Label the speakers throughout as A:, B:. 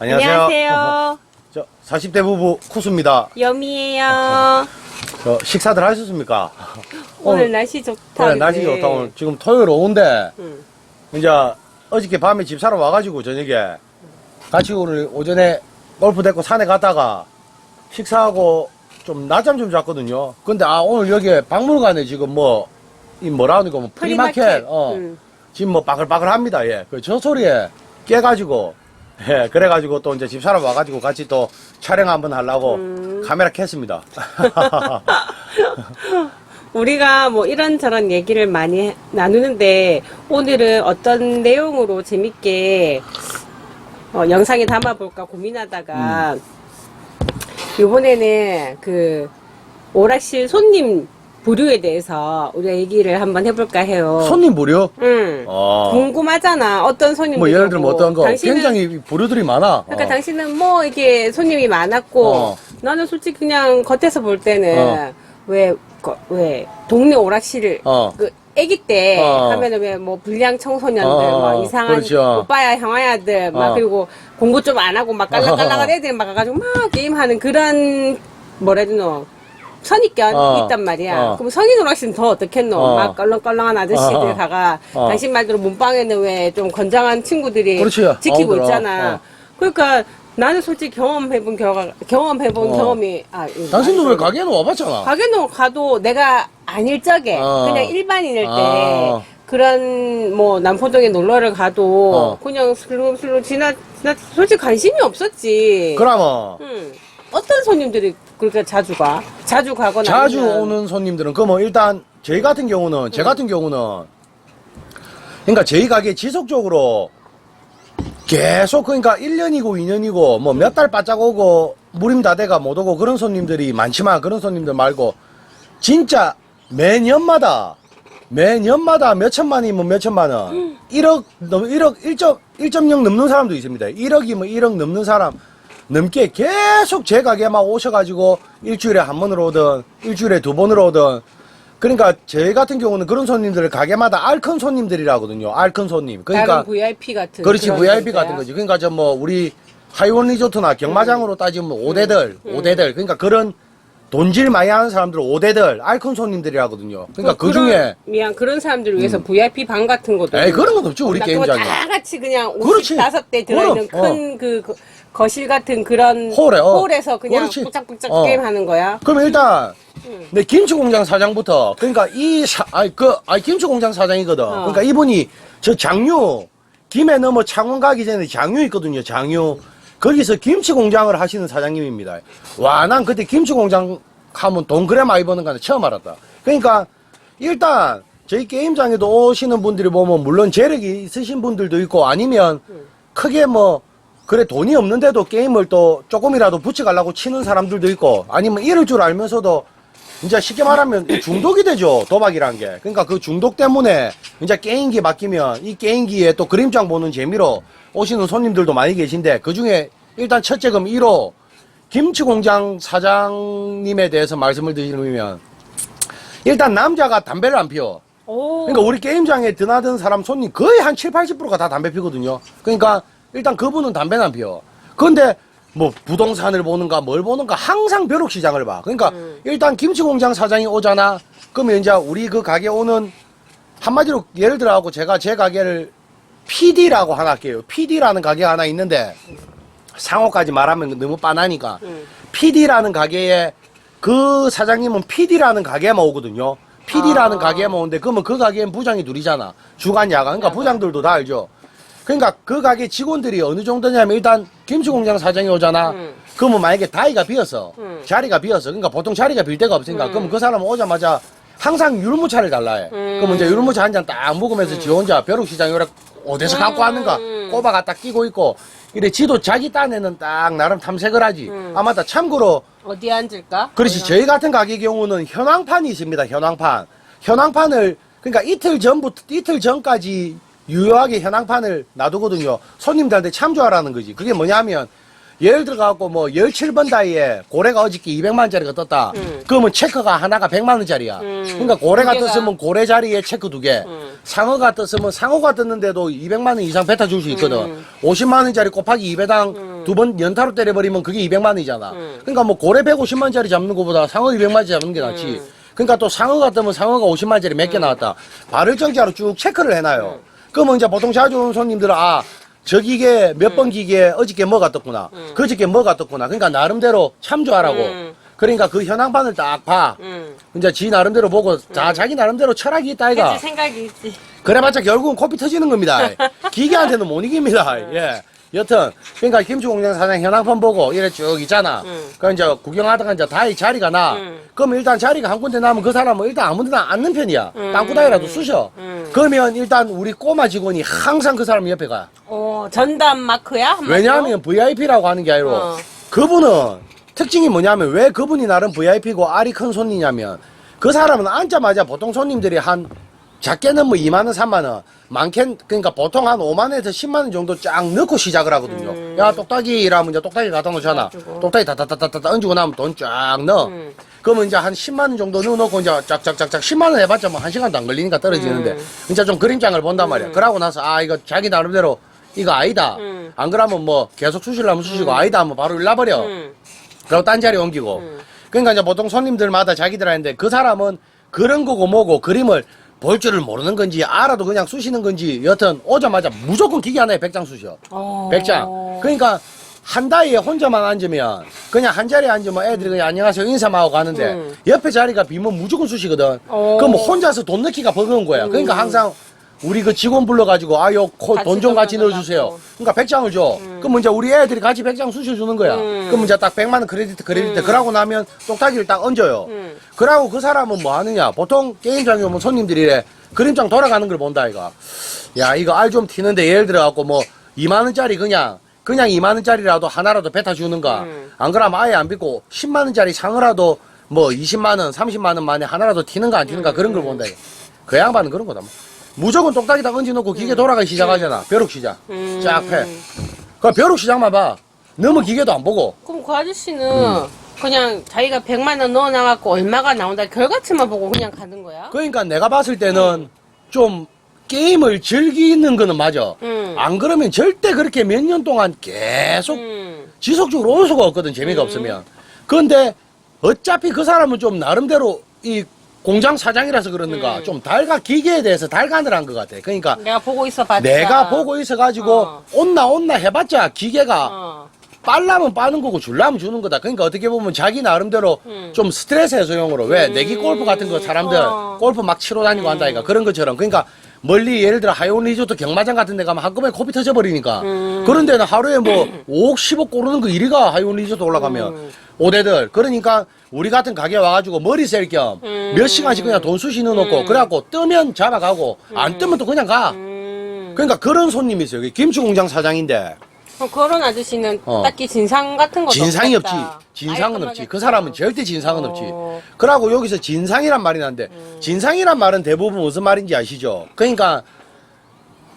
A: 안녕하세요.
B: 안녕하세요.
A: 저 40대 부부 쿠수입니다.
B: 염이에요.
A: 저 식사들 하셨습니까?
B: 오늘 날씨 좋다.
A: 오늘
B: 그지?
A: 날씨 좋다. 오늘 지금 토요일 오후인데
B: 응.
A: 이제 어저께 밤에 집 사러 와가지고 저녁에 같이 오늘 오전에 골프 데리고 산에 갔다가 식사하고 좀 낮잠 좀 잤거든요. 근데 아 오늘 여기 박물관에 지금 뭐 이 뭐라 하는 거뭐 프리마켓 어
B: 응.
A: 지금 뭐 바글바글합니다. 예. 그 저 소리에 깨가지고 예 그래가지고 또 이제 집 사러 와가지고 같이 또 촬영 한번 하려고
B: 음.
A: 카메라 켰습니다.
B: 우리가 뭐 이런저런 얘기를 많이 해- 나누는데 오늘은 어떤 내용으로 재밌게 어, 영상에 담아볼까 고민하다가
A: 음.
B: 이번에는 그 오락실 손님 부류에 대해서 우리가 얘기를 한번 해볼까 해요.
A: 손님 무료?
B: 응.
A: 어.
B: 궁금하잖아. 어떤 손님들.
A: 뭐 예를 들면 어떤 거
B: 당신은
A: 굉장히 부류들이 많아.
B: 그러니까
A: 어.
B: 당신은 뭐 이게 손님이 많았고
A: 어.
B: 나는 솔직히 그냥 겉에서 볼 때는
A: 어.
B: 왜, 거- 왜 동네 오락실
A: 어.
B: 그 아기 때
A: 어.
B: 하면은 왜 뭐 불량 청소년들
A: 어,
B: 막 이상한
A: 그렇죠.
B: 오빠야 형아야들 막
A: 어.
B: 그리고 공부 좀 안 하고 막 깔랑깔랑한 애들 막 가가지고 막 게임하는 그런 뭐라 해야 되노 선입견
A: 어.
B: 있단 말이야.
A: 어.
B: 그럼 성인 오락실은 더 어떻겠노?
A: 어.
B: 막 껄렁껄렁한 아저씨들
A: 어.
B: 가가
A: 어.
B: 당신 말대로 문방에는 왜 좀 건장한 친구들이
A: 그렇지.
B: 지키고
A: 아우들아.
B: 있잖아.
A: 어.
B: 그러니까 나는 솔직히 경험해본 결과 경험해본
A: 어.
B: 경험이 아 이거
A: 당신도 왜 가게는 와봤잖아.
B: 가게는 가도 내가 아닐 적에
A: 어.
B: 그냥 일반인일 때
A: 아.
B: 그런 뭐 남포동에 놀러를 가도
A: 어.
B: 그냥 슬rum슬rum 지나 지나 솔직히 관심이 없었지.
A: 그러면
B: 응. 어떤 손님들이 그렇게 자주 가? 자주 가거나
A: 자주
B: 아니면-
A: 오는 손님들은 그뭐 일단 저희 같은 경우는 제 같은 경우는 그러니까 저희 가게 지속적으로 계속 그러니까 1년이고 2년이고 뭐 몇 달 바짝 오고 무림 다 돼가 못 오고 그런 손님들이 많지만 그런 손님들 말고 진짜 매년마다 매년마다 몇 천만이면 몇 천만 원 1억 넘 1억 1점 1.0 넘는 사람도 있습니다 1억이면 1억 넘는 사람 넘게 계속 제 가게만 오셔가지고 일주일에 한 번으로 오든 일주일에 두 번으로 오든. 그러니까 저희 같은 경우는 그런 손님들을 가게마다 알큰 손님들이라거든요. 알큰 손님. 그러니까
B: VIP 같은
A: 그렇지 VIP
B: 데야.
A: 같은 거지. 그러니까 저 뭐 우리 하이원 리조트나 경마장으로 따지면 오대들오대들. 그러니까 그런 돈질 많이 하는 사람들은 오대들 알큰 손님들이라거든요. 그러니까 그
B: 그런-
A: 중에
B: 미안 그런 사람들을 위해서 VIP 방 같은 것도
A: 에이 그런 건 없죠 우리
B: 나 그거
A: 게임장에.
B: 다 같이 그냥
A: 그렇지.
B: 55대 들어있는
A: 그럼, 어.
B: 큰그 거실 같은 그런
A: 홀에, 어.
B: 홀에서 그냥
A: 그렇지.
B: 꾹짝꾹짝
A: 어.
B: 게임 하는 거야.
A: 그럼 일단
B: 응.
A: 내 김치 공장 사장부터 그러니까 이 사, 아이 그 아이 김치 공장 사장이거든.
B: 어.
A: 그러니까 이분이 저 장유 김해 넘어 창원 가기 전에 장유 있거든요. 장유 거기서 김치 공장을 하시는 사장님입니다. 와 난 그때 김치 공장 하면 돈 그래 많이 버는 거 처음 알았다. 그러니까 일단 저희 게임장에도 오시는 분들이 보면 물론 재력이 있으신 분들도 있고 아니면 크게 뭐 그래 돈이 없는데도 게임을 또 조금이라도 붙여가려고 치는 사람들도 있고 아니면 이럴 줄 알면서도 이제 쉽게 말하면 이 중독이 되죠 도박이란 게 그러니까 그 중독 때문에 이제 게임기 바뀌면 이 게임기에 또 그림장 보는 재미로 오시는 손님들도 많이 계신데 그 중에 일단 첫째 금 1호 김치 공장 사장님에 대해서 말씀을 드리면 일단 남자가 담배를 안 피워
B: 오.
A: 그러니까 우리 게임장에 드나든 사람 손님 거의 한 7, 80%가 다 담배 피거든요. 그러니까 일단 그분은 담배는 안 피워. 그런데 뭐 부동산을 보는가 뭘 보는가 항상 벼룩 시장을 봐. 그러니까
B: 음.
A: 일단 김치 공장 사장이 오잖아. 그러면 이제 우리 그 가게 오는 한마디로 예를 들어 하고 제가 제 가게를 PD라고 하나 할게요. PD라는 가게가 하나 있는데 상호까지 말하면 너무 빤하니까
B: 음.
A: PD라는 가게에 그 사장님은 PD라는 가게에만 오거든요. PD라는
B: 아.
A: 가게에만 오는데 그러면 그 가게엔 부장이 둘이잖아. 주간 야간. 그러니까. 부장들도 다 알죠. 그러니까 그 가게 직원들이 어느 정도냐면 일단 김치 공장 사장이 오잖아.
B: 음.
A: 그러면 만약에 다이가 비었어.
B: 음.
A: 자리가 비었어. 그러니까 보통 자리가 빌 데가 없으니까.
B: 음.
A: 그러면 그 사람은 오자마자 항상 율무차를 달라 해.
B: 음.
A: 그러면 이제 율무차 한 잔 딱 먹으면서 지 혼자 벼룩시장에 오래 어디서 갖고 왔는가
B: 음.
A: 꼬바 갖다 끼고 있고 이래 지도 자기 딴에는 딱 나름 탐색을 하지.
B: 음.
A: 아 맞다. 참고로
B: 어디에 앉을까?
A: 그렇지. 저희 같은 가게 경우는 현황판이 있습니다. 현황판. 현황판을 그러니까 이틀 전부터 이틀 전까지 유효하게 현황판을 놔두거든요. 손님들한테 참조하라는 거지. 그게 뭐냐면 예를 들어갖고 뭐 17번 다이에 고래가 어저께 200만원짜리가 떴다.
B: 음.
A: 그러면 체크가 하나가 100만원짜리야.
B: 음.
A: 그러니까 고래가
B: 두 개가.
A: 떴으면 고래 자리에 체크 두 개.
B: 음.
A: 상어가 떴으면 상어가 떴는데도 200만원 이상 뱉어 줄 수 있거든.
B: 음.
A: 50만원짜리 곱하기 2배당 두 번 연타로 때려버리면 그게 200만원이잖아.
B: 음.
A: 그러니까 뭐 고래 150만원짜리 잡는 것보다 상어 200만원짜리 잡는 게 낫지.
B: 음.
A: 그러니까 또 상어가 뜨면 상어가 50만원짜리 몇 개 나왔다. 발을 정자로 쭉 체크를 해놔요.
B: 음.
A: 그러면 이제 보통 자주 오는 손님들은 아, 저 기계 몇
B: 음.
A: 번 기계에 어저께 뭐가 떴구나. 그저께 뭐가 떴구나. 그러니까 나름대로 참조하라고.
B: 음.
A: 그러니까 그 현황판을 딱 봐.
B: 응.
A: 이제 지 나름대로 보고 다 자기 나름대로 철학이 있다 이가.
B: 그치, 생각이 있지.
A: 그래봤자 결국은 코피 터지는 겁니다. 기계한테는 못 이깁니다.
B: 음.
A: 예. 여튼 그러니까 김치 공장 사장 현황판 보고 이래 쭉 있잖아.
B: 음.
A: 그 이제 구경하다가 이제 다이 자리가 나.
B: 음.
A: 그럼 일단 자리가 한 군데 나면 그 사람은 일단 아무데나 앉는 편이야.
B: 음.
A: 땅구다이라도 쑤셔.
B: 음.
A: 그러면 일단 우리 꼬마 직원이 항상 그 사람 옆에 가.
B: 어, 전담 마크야? 한마디로?
A: 왜냐하면 VIP라고 하는 게 아니로
B: 어.
A: 그분은 특징이 뭐냐면 왜 그분이 나름 VIP고 알이 큰 손이냐면 그 사람은 앉자마자 보통 손님들이 한 작게는 뭐 2만 원, 3만 원, 많게, 그러니까 보통 한 5만 원에서 10만 원 정도 쫙 넣고 시작을 하거든요.
B: 음.
A: 야, 똑딱이 이라면 이제 똑딱이 갖다 놓잖아.
B: 가지고.
A: 똑딱이 다다다다다 얹고 나면 돈 쫙 넣어.
B: 음.
A: 그러면 이제 한 10만 원 정도 넣어놓고 이제 쫙쫙쫙쫙 10만 원 해봤자 뭐 한 시간도 안 걸리니까 떨어지는데
B: 음.
A: 이제 좀 그림장을 본단 말이야. 그러고 나서 아, 이거 자기 나름대로 이거 아니다.
B: 음.
A: 안 그러면 뭐 계속 수시려면 수시고 아니다 하면 바로 일나버려.
B: 응.
A: 그리고 딴 자리 옮기고.
B: 음.
A: 그러니까 이제 보통 손님들마다 자기들 하는데 그 사람은 그런 거고 뭐고 그림을 볼 줄을 모르는 건지 알아도 그냥 쑤시는 건지 여튼 오자마자 무조건 기계 하나에 100장 쑤셔.
B: 어.
A: 100장. 그러니까 한 다이에 혼자만 앉으면 그냥 한 자리에 앉으면 애들이 그냥 안녕하세요 인사만 하고 가는데
B: 음.
A: 옆에 자리가 비면 무조건 쑤시거든.
B: 어.
A: 그럼 뭐 혼자서 돈 넣기가 버거운 거야. 그러니까 항상 우리 그 직원 불러가지고 아요
B: 같이
A: 돈좀 같이. 넣어주세요. 그러니까 100장을 줘. 그럼 이제 우리 애들이 같이 100장 쑤셔주는 거야.
B: 음.
A: 그럼 이제 딱 100만 원 크레디트 크레디트 그러고 나면 똑딱이를 딱 얹어요.
B: 음.
A: 그러고 그 사람은 뭐 하느냐. 보통 게임장에 오면 손님들이 래 그림장 돌아가는 걸 본다 이가. 야 이거 알 좀 튀는데 예를 들어갖고 뭐 2만 원짜리 그냥 그냥 2만 원짜리라도 하나라도 뱉어 주는가.
B: 음.
A: 안 그러면 아예 안 빚고 10만 원짜리 상어라도 뭐 20만 원, 30만 원 만에 하나라도 튀는가 안 튀는가 그런 걸 본다 이거. 그 양반은 그런 거다. 뭐. 무조건 똑딱이 다 얹어놓고 기계 돌아가기 시작하잖아. 벼룩 시작.
B: 음.
A: 쫙 해. 그 벼룩 시작만 봐. 너무 기계도 안 보고.
B: 그럼 그 아저씨는
A: 음.
B: 그냥 자기가 100만 원 넣어놔갖고 얼마가 나온다 결과치만 보고 그냥 가는 거야?
A: 그러니까 내가 봤을 때는 좀 게임을 즐기는 거는 맞아.
B: 음.
A: 안 그러면 절대 그렇게 몇 년 동안 계속
B: 음.
A: 지속적으로 올 수가 없거든, 재미가 없으면. 그런데 어차피 그 사람은 좀 나름대로 이 공장 사장이라서 그러는가
B: 음.
A: 좀 달가 기계에 대해서 달간을 한 것 같아. 그러니까
B: 내가 보고 있어 봤다.
A: 내가 보고 있어가지고
B: 어.
A: 온나 온나 해봤자 기계가
B: 어.
A: 빨라면 빠는 거고 줄라면 주는 거다. 그러니까 어떻게 보면 자기 나름대로
B: 음.
A: 좀 스트레스 해소용으로 왜
B: 음.
A: 내기 골프 같은 거 사람들
B: 어.
A: 골프 막 치러 다니고
B: 음.
A: 한다니까 그런 것처럼 그러니까 멀리 예를 들어 하이온 리조트 경마장 같은 데 가면 한꺼번에 코피 터져 버리니까
B: 음.
A: 그런 데는 하루에 뭐 5억 10억 고르는 거 이리가 하이온 리조트 올라가면
B: 음.
A: 오대들 그러니까 우리 같은 가게 와가지고 머리 셀 겸몇
B: 음.
A: 시간씩 그냥 돈 수시 넣어놓고
B: 음.
A: 그래갖고 뜨면 잡아가고 안 뜨면 또 그냥 가
B: 음.
A: 그러니까 그런 손님이 있어요 여기 김치 공장 사장인데
B: 그럼 그런 아저씨는
A: 어.
B: 딱히 진상 같은 것도
A: 진상이 없지. 진상은 없지. 그 사람은 절대 진상은 없지.
B: 어.
A: 그러고 여기서 진상이란 말이 나는데, 진상이란 말은 대부분 무슨 말인지 아시죠? 그러니까,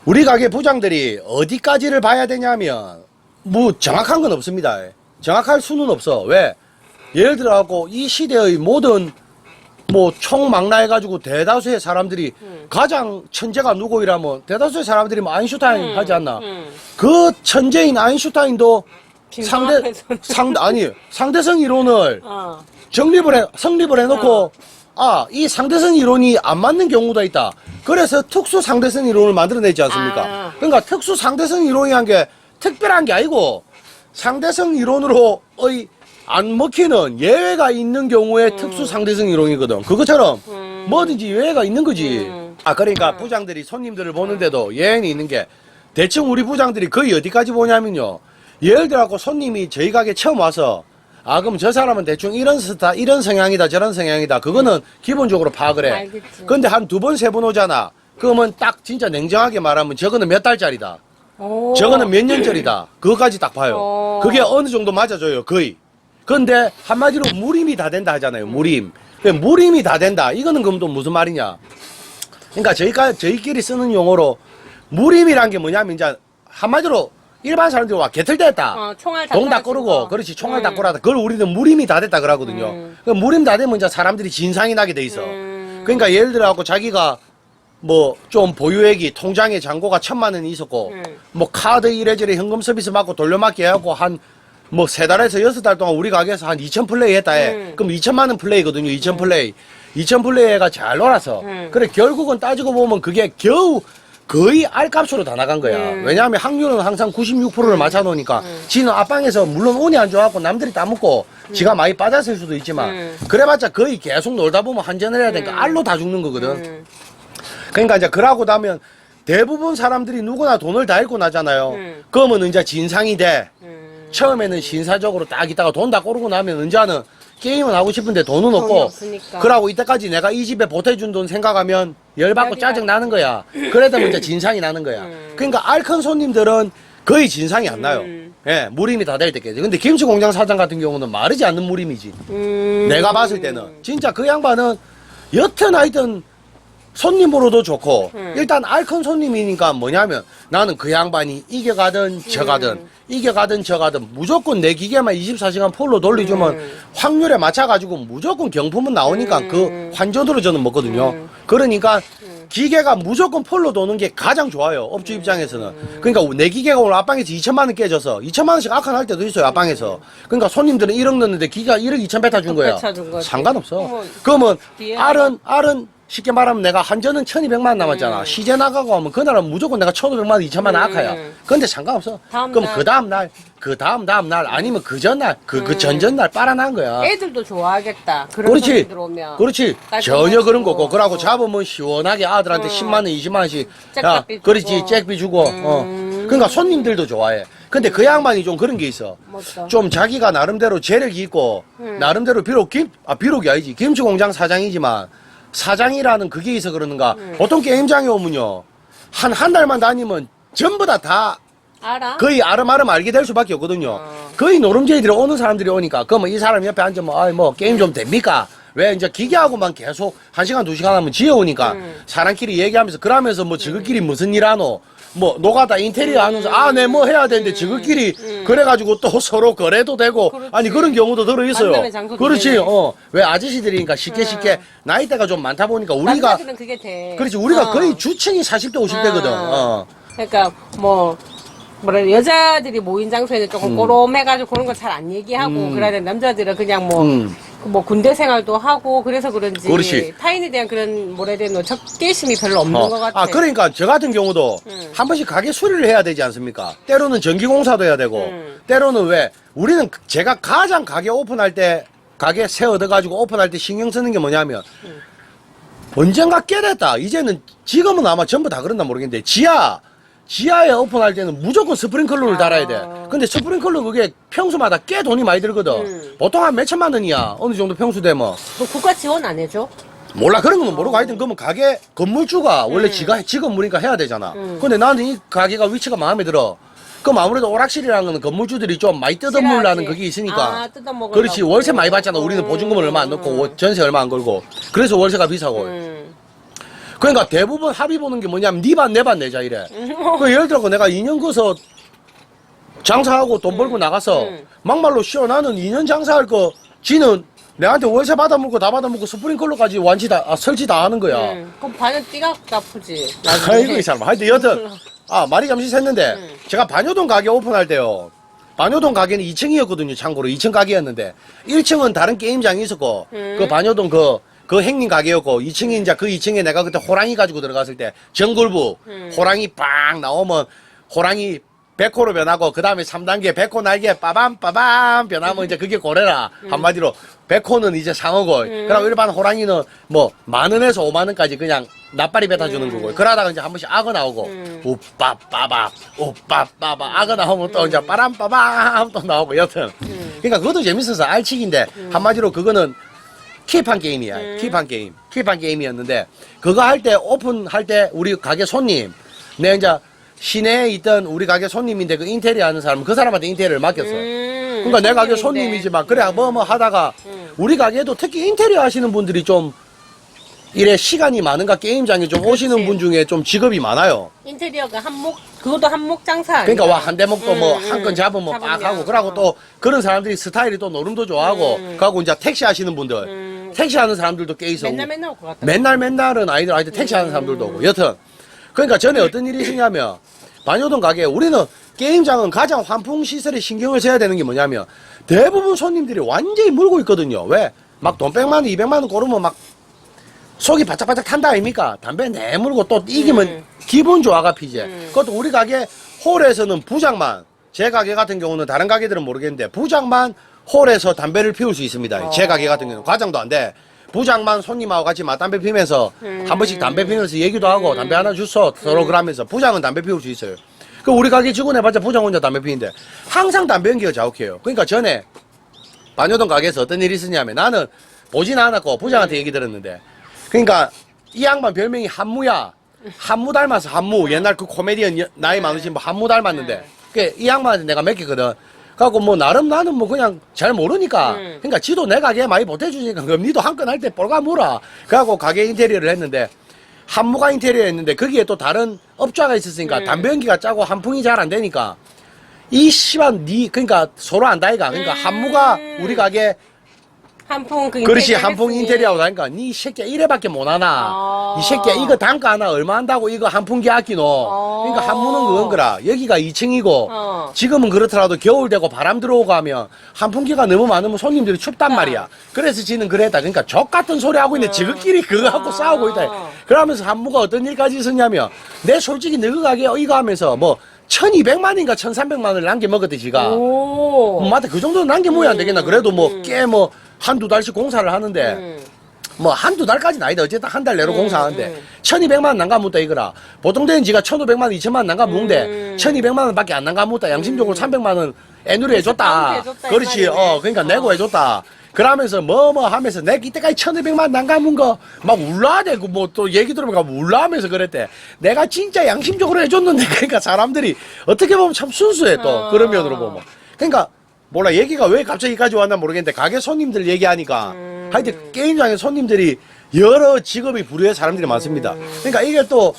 A: 우리 가게 부장들이 어디까지를 봐야 되냐면, 뭐, 정확한 건 없습니다. 정확할 수는 없어. 왜? 예를 들어갖고, 이 시대의 모든, 뭐, 총망라해가지고 대다수의 사람들이 가장 천재가 누구 이라면, 대다수의 사람들이 뭐, 아인슈타인
B: 음.
A: 하지 않나?
B: 음.
A: 그 천재인 아인슈타인도 상대
B: 앞에서는.
A: 상 아니 상대성 이론을
B: 어.
A: 정립을 해 성립을 해놓고
B: 어.
A: 아이 상대성 이론이 안 맞는 경우도 있다. 그래서 특수 상대성 이론을 만들어내지 않습니까?
B: 아.
A: 그러니까 특수 상대성 이론이란 게 특별한 게 아니고 상대성 이론으로의 안 먹히는 예외가 있는 경우에 특수 상대성 이론이거든. 그것처럼
B: 음.
A: 뭐든지 예외가 있는 거지.
B: 음.
A: 아 그러니까 부장들이 손님들을 보는데도 예외는 있는 게 대충 우리 부장들이 거의 어디까지 보냐면요. 예를 들어갖고 손님이 저희 가게 처음 와서 아 그럼 저 사람은 대충 이런 스타 이런 성향이다 저런 성향이다 그거는 기본적으로 파악을 해.
B: 알겠지.
A: 근데 한 두 번 세 번 오잖아. 그러면 딱 진짜 냉정하게 말하면 저거는 몇 달짜리다.
B: 오.
A: 저거는 몇 년짜리다. 그거까지 딱 봐요.
B: 어.
A: 그게 어느 정도 맞아줘요, 거의. 근데 한마디로 무림이 다 된다 하잖아요, 무림. 그 무림이 다 된다. 이거는 그럼 또 무슨 말이냐. 그러니까 저희가, 저희끼리 쓰는 용어로 무림이란 게 뭐냐면 이제 한마디로 일반 사람들이 와 개털됐다.
B: 어, 총알
A: 다돈다
B: 쏴가지고.
A: 꼬르고 그렇지 총알 다
B: 음.
A: 꼬라다 그걸 우리는 무림이 다 됐다 그러거든요
B: 음.
A: 그 무림 다 되면 이제 사람들이 진상이 나게 돼 있어
B: 음.
A: 그러니까 예를 들어 갖고 자기가 뭐 좀 보유액이 통장에 잔고가 천만 원이 있었고
B: 음.
A: 뭐 카드 이래저래 현금 서비스 받고 돌려막기 해갖고 한 뭐 세 달에서 여섯 달 동안 우리 가게에서 한 2천 플레이 했다 해
B: 음.
A: 그럼 2천만 원 플레이거든요 2천 플레이 2천 플레이가 잘 놀아서
B: 음.
A: 그래 결국은 따지고 보면 그게 겨우 거의 알값으로 다 나간 거야
B: 음.
A: 왜냐하면 확률은 항상 96%를 맞춰 놓으니까
B: 음.
A: 지는 앞방에서 물론 운이 안 좋아갖고 남들이 따먹고 지가 많이 빠졌을 수도 있지만
B: 음.
A: 그래봤자 거의 계속 놀다 보면 한전을 해야 되니까
B: 음.
A: 알로 다 죽는 거거든
B: 음.
A: 그러니까 이제 그러고 나면 대부분 사람들이 누구나 돈을 다 잃고 나잖아요
B: 음.
A: 그러면 이제 진상이 돼
B: 음.
A: 처음에는 신사적으로 딱 있다가 돈 다 꼬르고 나면 이제는 게임은 하고 싶은데 돈은
B: 돈이
A: 없고
B: 없으니까.
A: 그러고 이때까지 내가 이 집에 보태준 돈 생각하면 열받고
B: 열이
A: 짜증 나는 거야 그러다 보면 이제 진상이 나는 거야
B: 음.
A: 그러니까 알큰 손님들은 거의 진상이 안 나요
B: 음.
A: 예 무림이 다 될 때까지 근데 김치 공장 사장 같은 경우는 마르지 않는 무림이지
B: 음.
A: 내가 봤을 때는 진짜 그 양반은 여튼 하여튼 손님으로도 좋고
B: 음.
A: 일단 알큰 손님이니까 뭐냐면 나는 그 양반이 이겨가든 저가든
B: 음.
A: 이겨가든 저가든 무조건 내 기계만 24시간 폴로 돌려주면
B: 음.
A: 확률에 맞춰가지고 무조건 경품은 나오니까
B: 음.
A: 그 환전으로 저는 먹거든요.
B: 음.
A: 그러니까 기계가 무조건 폴로 도는 게 가장 좋아요 업주 입장에서는. 그러니까 내 기계가 오늘 앞방에서 2천만 원 깨져서 2천만 원씩 악화날 때도 있어요 앞방에서. 그러니까 손님들은 1억 넣는데 기계가 1억 2천 뱉어 준 거야
B: 거지.
A: 상관없어.
B: 어머,
A: 그러면
B: 뒤에
A: 알은 알은 쉽게 말하면 내가 한전은 1200만 원 남았잖아
B: 음.
A: 시제 나가고 하면 그날은 무조건 내가 1500만 원 2천만 원
B: 음.
A: 악화야 근데 상관없어
B: 다음
A: 그럼
B: 날.
A: 그 다음 날 그 다음 다음 날 아니면 그 전날 그그
B: 음.
A: 전전날 빨아난 거야
B: 애들도 좋아하겠다. 그런
A: 그렇지.
B: 손님들 오면.
A: 그렇지. 전혀 그런 거고. 그러고
B: 어.
A: 잡으면 시원하게 아들한테
B: 어.
A: 10만 원, 20만 원씩.
B: 잭값비
A: 그렇지.
B: 주고.
A: 잭비 주고. 어.
B: 음.
A: 그러니까 손님들도 좋아해. 근데 그 양반이 좀 그런 게 있어.
B: 멋져.
A: 좀 자기가 나름대로 재력이 있고,
B: 음.
A: 나름대로 비록 김, 아, 비록이 아니지. 김치 공장 사장이지만, 사장이라는 그게 있어 그러는가.
B: 음.
A: 보통 게임장에 오면요. 한, 한 달만 다니면 전부 다다
B: 알아?
A: 거의 아름아름 알게 될 수밖에 없거든요.
B: 어.
A: 거의 노름제이들이 오는 사람들이 오니까, 그러면 이 사람 옆에 앉으면, 아이, 뭐, 게임 좀 됩니까? 왜 이제 기계하고만 계속 한 시간, 두 시간 하면 지어오니까,
B: 음.
A: 사람끼리 얘기하면서, 그러면서 뭐, 저것끼리 무슨 일 하노? 뭐, 노가다 인테리어 하면서, 아, 네, 뭐 해야 되는데, 저것끼리,
B: 음.
A: 그래가지고 또 서로 거래도 되고. 아니, 그런 경우도 들어있어요.
B: 만남의 장소도
A: 그렇지,
B: 되네.
A: 어. 왜 아저씨들이니까 쉽게 쉽게, 나이대가 좀 많다 보니까, 우리가,
B: 남자들은 그게 돼.
A: 그렇지, 우리가
B: 어.
A: 거의 주층이 40대, 50대거든,
B: 어.
A: 어.
B: 그러니까 뭐 뭐라 여자들이 모인 장소에는 조금 꼬롬해가지고 그런 거잘안 얘기하고
A: 음.
B: 그래야 돼 남자들은 그냥 뭐
A: 음.
B: 뭐 군대 생활도 하고 그래서 그런지
A: 그렇지.
B: 타인에 대한 그런 뭐라 해야 되나 적개심이 별로 없는
A: 어.
B: 것 같아.
A: 아, 그러니까 저 같은 경우도
B: 음.
A: 한 번씩 가게 수리를 해야 되지 않습니까? 때로는 전기공사도 해야 되고,
B: 음.
A: 때로는 왜, 우리는 제가 가장 가게 오픈할 때, 가게 새 얻어가지고 오픈할 때 신경 쓰는 게 뭐냐면,
B: 음.
A: 언젠가 깨됐다. 이제는, 지금은 아마 전부 다 그런다 모르겠는데, 지하, 지하에 오픈할 때는 무조건 스프링클러를
B: 아.
A: 달아야 돼. 근데 스프링클러 그게 평수마다 꽤 돈이 많이 들거든.
B: 음.
A: 보통 한 몇 천만 원이야. 어느 정도 평수 되면.
B: 뭐 국가 지원 안 해줘?
A: 몰라 그런 거는 모르고 하여튼 그러면 가게 건물주가 원래
B: 음.
A: 지가 직건물이니까 해야 되잖아
B: 음.
A: 근데 나는 이 가게가 위치가 마음에 들어 그럼 아무래도 오락실이라는 거는 건물주들이 좀 많이 뜯어물라는
B: 싫어하지.
A: 그게 있으니까
B: 아, 뜯어먹으려고.
A: 그렇지 월세 많이 받잖아 우리는
B: 음.
A: 보증금을 얼마 안 넣고 월- 전세 얼마 안 걸고 그래서 월세가 비싸고
B: 음.
A: 그러니까 대부분 합의 보는 게 뭐냐면 니반 내 반 내자 이래 그 예를 들어 내가 2년 거서 장사하고 돈 벌고 나가서
B: 음.
A: 막말로 쉬어 나는 2년 장사할 거 지는 내한테 월세 받아먹고 다 받아먹고 스프링클러까지 완치 다 아, 설치 다 하는 거야
B: 음. 그럼 반은 띠가 나쁘지.
A: 아이고 이 사람 하여튼 여튼 아 말이 잠시 샜는데
B: 음.
A: 제가 반여동 가게 오픈할 때요 반여동 가게는 2층이었거든요 참고로 2층 가게였는데 1층은 다른 게임장이 있었고
B: 음.
A: 그 반여동 그, 그 행님 가게였고 2층이 이제 그 2층에 내가 그때 호랑이 가지고 들어갔을 때 정글부
B: 음.
A: 호랑이 빵 나오면 호랑이 백호로 변하고 그 다음에 3단계 백호 날개 빠밤 빠밤 변하면 이제 그게 고래라. 한마디로 백호는 이제 상어고
B: 음.
A: 그럼 일반 호랑이는 뭐 만 원에서 5만 원까지 그냥 납발이 뱉어주는 거고. 그러다가 이제 한 번씩 악어 나오고.
B: 음.
A: 오빠 빠바 오빠 빠바 악어 나오면 또 이제 빠람 빠밤 또 나오고 여튼.
B: 음.
A: 그러니까 그것도 재밌어서 알치기인데 한마디로 그거는 킵한 게임이야
B: 음.
A: 킵한 게임 킵한 게임이었는데 그거 할 때 오픈 할 때 우리 가게 손님 내 이제 시내에 있던 우리 가게 손님인데 그 인테리어 하는 사람 그 사람한테 인테리어를 맡겼어
B: 음.
A: 그러니까 내 가게. 손님이지만 그래 뭐뭐 하다가
B: 음.
A: 우리 가게도 특히 인테리어 하시는 분들이 좀 이래 시간이 많은가 게임장에 좀 오시는
B: 그렇지.
A: 분 중에 좀 직업이 많아요.
B: 인테리어가 한목 그것도 한목 장사.
A: 그러니까? 와 한 대목도 뭐
B: 음,
A: 한건
B: 음.
A: 잡으면 막
B: 잡으면,
A: 하고 그러고
B: 어.
A: 또 그런 사람들이 스타일이 또 노름도 좋아하고
B: 음.
A: 그하고 이제 택시 하시는 분들
B: 음.
A: 택시 하는 사람들도 꽤 있어.
B: 맨날 맨날 올 것 같다.
A: 맨날 맨날은 아이들 아이들 택시 하는 사람들도 오고 여튼 그러니까 전에 어떤 일이 있었냐면 반요동 가게 우리는 게임장은 가장 환풍 시설에 신경을 써야 되는 게 뭐냐면 대부분 손님들이 완전히 물고 있거든요 왜 막 돈 100만 원 200만 원 고르면 막 속이 바짝바짝 탄다 아닙니까 담배 내물고 또 이기면
B: 음.
A: 기분 좋아가 피지
B: 음.
A: 그것도 우리 가게 홀에서는 부장만 제 가게 같은 경우는 다른 가게들은 모르겠는데 부장만 홀에서 담배를 피울 수 있습니다 제
B: 어.
A: 가게 같은 경우는 과장도 안 돼 부장만 손님하고 같이 맞담배 피면서
B: 음.
A: 한 번씩 담배 피면서 얘기도 하고
B: 음.
A: 담배 하나 주소 서로 그러면서 부장은 담배 피울 수 있어요. 그 우리 가게 직원 해봤자 부장 혼자 담배 피는데 항상 담배 연기가 자욱해요. 그러니까 전에 반여동 가게에서 어떤 일이 있었냐면 나는 보진 않았고 부장한테 얘기 들었는데 그러니까 이 양반 별명이 한무야. 한무 닮아서 한무 옛날 그 코미디언 여- 나이 많으신 분 한무 닮았는데 그이 양반한테 내가 맡겼거든. 갖고 뭐 나름 나는 뭐 그냥 잘 모르니까
B: 음.
A: 그러니까 지도 내 가게에 많이 보태주니까 그럼 니도 한 건 할때 볼까 물어. 그래갖고 가게 인테리어를 했는데 한무가 인테리어 했는데 거기에 또 다른 업자가 있었으니까
B: 음.
A: 담배 연기가 짜고 한풍이 잘 안 되니까 이 씨발 니 그러니까 서로 안다이가 그러니까
B: 음.
A: 한무가 우리 가게
B: 한풍 그
A: 그렇지
B: 인테리어
A: 한풍
B: 했으니.
A: 인테리어하고 다니까 니 새끼야 이래밖에 못 하나
B: 아.
A: 이 새끼야 이거 단가 하나 얼마 한다고 이거 한풍기 아끼노
B: 어.
A: 그러니까 한무는 그건 거라 여기가 2층이고
B: 어.
A: 지금은 그렇더라도 겨울 되고 바람 들어오고 하면 한풍기가 너무 많으면 손님들이 춥단
B: 어.
A: 말이야 그래서 지는 그랬다 그러니까 적 같은 소리 하고 있는데 지극끼리 그거 갖고
B: 어.
A: 싸우고 있다 그러면서 한무가 어떤 일까지 있었냐면 내 솔직히 너희 가게 이거 하면서 뭐 1200만인가 1300만을 남겨 먹었대 지가 맞다 그 정도는 남겨 먹어야 안 되겠나 그래도 뭐
B: 음.
A: 꽤뭐 한두 달씩 공사를 하는데
B: 음.
A: 뭐 한두 달까지는 아니다 어쨌든 한 달 내로
B: 음,
A: 공사하는데
B: 음.
A: 1200만 원 난가 묻다 이거라 보통 되는 지가 1500만 원 2000만 원 난가 묻는데
B: 음.
A: 1200만 원밖에 안 난가 묻다 양심적으로 300만 원 애누리 해줬다
B: 해줬다, 이
A: 그렇지. 어 그러니까 내고
B: 어.
A: 해줬다 그러면서 뭐 뭐 하면서 내 이때까지 1200만 원 난가 문거막 울라대고 뭐 또 얘기 들으면 울라하면서 그랬대 내가 진짜 양심적으로 해줬는데 그러니까 사람들이 어떻게 보면 참 순수해 또
B: 어.
A: 그런 면으로 보면 그러니까 몰라 얘기가 왜 갑자기 여기까지 왔나 모르겠는데 가게 손님들 얘기하니까
B: 음.
A: 하여튼 게임장에 손님들이 여러 직업이 부류의 사람들이 많습니다. 그러니까 이게 또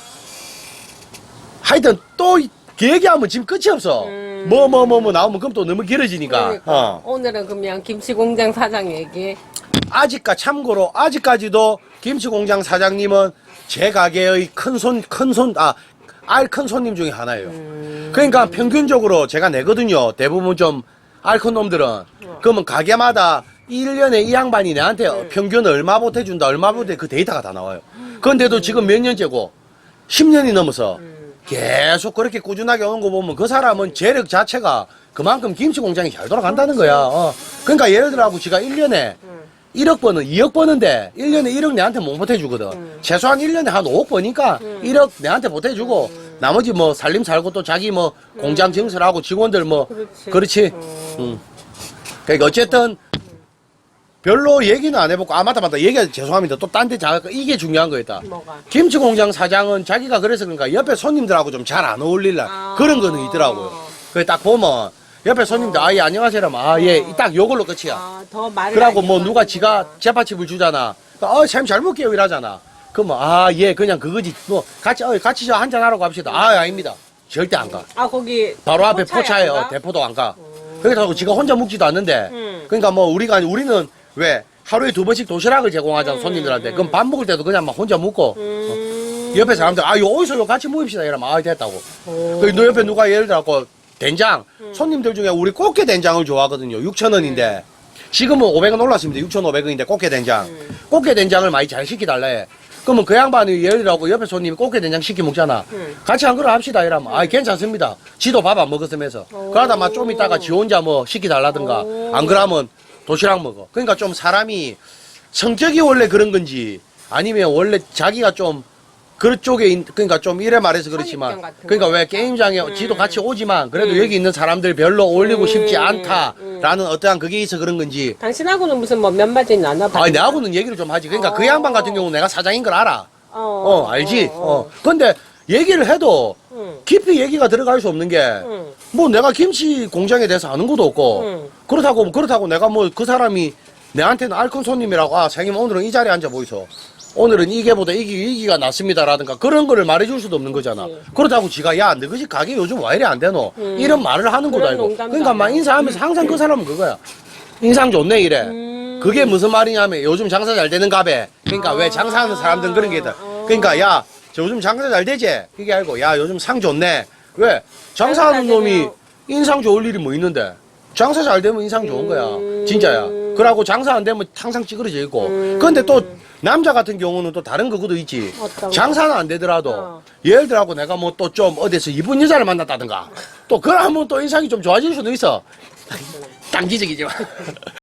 A: 하여튼 또 얘기하면 지금 끝이 없어.
B: 음.
A: 뭐뭐 뭐 뭐 나오면 그럼 또 너무 길어지니까.
B: 그러니까.
A: 어.
B: 오늘은 그냥 김치 공장 사장 얘기.
A: 아직까 참고로 아직까지도 김치 공장 사장님은 제 가게의 큰 손 큰 손 아 알 큰 손님 중에 하나예요.
B: 음.
A: 그러니까 평균적으로 제가 내거든요. 대부분 좀 알큰 놈들은 그러면 가게마다 1년에 이 양반이 내한테
B: 네.
A: 평균 얼마 보태준다 얼마 보태 그 데이터가 다 나와요. 그런데도 지금 몇 년째고 10년이 넘어서
B: 음.
A: 계속 그렇게 꾸준하게 오는 거 보면 그 사람은 재력 자체가 그만큼 김치 공장이 잘 돌아간다는 거야. 어. 그러니까 예를 들어 하고 지가 1년에 1억 버는 2억 버는데 1년에 1억 내한테 못 보태주거든.
B: 음.
A: 최소한 1년에 한 5억 버니까 1억 내한테 보태주고 나머지 뭐 살림 살고 또 자기 뭐 공장 증설하고 직원들 뭐
B: 음. 그렇지.
A: 그렇지. 음. 그러니까 어쨌든 별로 얘기는 안 해보고 아 맞다 맞다 얘기 죄송합니다 또 딴 데 자가 이게 중요한 거였다.
B: 뭐가?
A: 김치 공장 사장은 자기가 그래서 그런가 옆에 손님들하고 좀 잘 안 어울릴라
B: 아.
A: 그런 거는 있더라고요. 그래 딱 보면 옆에 손님들 아 예 안녕하세요 라면 아예딱 요걸로 끝이야.
B: 아, 더 말을
A: 그러고
B: 안
A: 뭐. 누가 지가 제파칩을 주잖아. 어, 참잘 먹게요 이러잖아. 그러면 아, 예, 그냥 그거지. 뭐 같이 어, 같이 저 한잔 하라고 합시다. 아, 아닙니다. 절대 안 가.
B: 아 거기
A: 바로 앞에
B: 포차에
A: 어,
B: 가?
A: 대포도 안 가. 그래서 지가 혼자 먹지도 않는데.
B: 음.
A: 그러니까 뭐 우리가 아니- 우리는 왜 하루에 두 번씩 도시락을 제공하잖아 손님들한테. 그럼 밥 먹을 때도 그냥 막 혼자 먹고
B: 음.
A: 옆에 사람들 아, 요 어디서 요 같이 모입시다 이러면 아, 됐다고.
B: 오.
A: 그너 옆에 누가 예를 들어갖고 된장. 손님들 중에 우리 꽃게 된장을 좋아하거든요. 6,000원인데. 지금은 500원 올랐습니다. 6,500원인데 꽃게 된장. 꽃게 된장을 많이 잘해 그러면 그 양반이 들어갖고 옆에 손님이 꽃게 된장 시켜 먹잖아.
B: 음.
A: 같이 한 그릇 합시다 이러면. 아 괜찮습니다. 지도 밥 안 먹었으면서. 그러다 막 좀 있다가 지 혼자 뭐 시켜달라든가.
B: 오.
A: 안 그러면 도시락 먹어. 그러니까 좀 사람이 성격이 원래 그런 건지 아니면 원래 자기가 좀 그쪽에 있- 그러니까 좀 이래 말해서 그렇지만
B: 선입견 같은
A: 그러니까
B: 거.
A: 왜 게임장에 지도 같이 오지만 그래도
B: 음.
A: 여기 있는 사람들 별로 어울리고
B: 음.
A: 싶지 않다라는 어떠한 그게 있어 그런 건지
B: 당신하고는 무슨 뭐 몇마디 나눠봐.
A: 아니 내하고는 얘기를 좀 하지 그러니까 그
B: 어.
A: 양반 같은 경우는 내가 사장인 걸 알아
B: 어,
A: 어 알지 어 근데 얘기를 해도
B: 응.
A: 깊이 얘기가 들어갈 수 없는 게 뭐
B: 응.
A: 내가 김치 공장에 대해서 아는 것도 없고
B: 응.
A: 그렇다고 그렇다고 내가 뭐 그 사람이 내한테는 알큰 손님이라고 아 사장님 오늘은 이 자리에 앉아 보이소 오늘은 이게보다 이기, 이기가 낫습니다라든가 그런 거를 말해줄 수도 없는 거잖아.
B: 그치.
A: 그렇다고 지가 야, 너희 가게 요즘 왜 이래 안 되노? 이런 말을 하는 것도 아니고.
B: 농담도
A: 그러니까 막. 인사하면서 항상 그 사람은 그거야. 인상 좋네 이래.
B: 음.
A: 그게 무슨 말이냐면 요즘 장사 잘 되는가배. 그러니까 왜 장사하는 사람들은 그런 게 있다. 그러니까 야, 저 요즘 장사 잘 되지? 그게 아니고 야, 요즘 상 좋네. 왜? 장사하는 놈이 인상 좋을 일이 뭐 있는데. 장사 잘 되면 인상 좋은 거야.
B: 음.
A: 진짜야. 그러고 장사 안 되면 항상 찌그러져 있고. 근데 또 남자 같은 경우는 또 다른 거구도 있지.
B: 어떤 거?
A: 장사는 안 되더라도
B: 어.
A: 예를 들어고 내가 뭐 또 좀 어디서 이쁜 여자를 만났다든가 또 그러면 또 인상이 좀 좋아질 수도 있어. 당기적이지 마.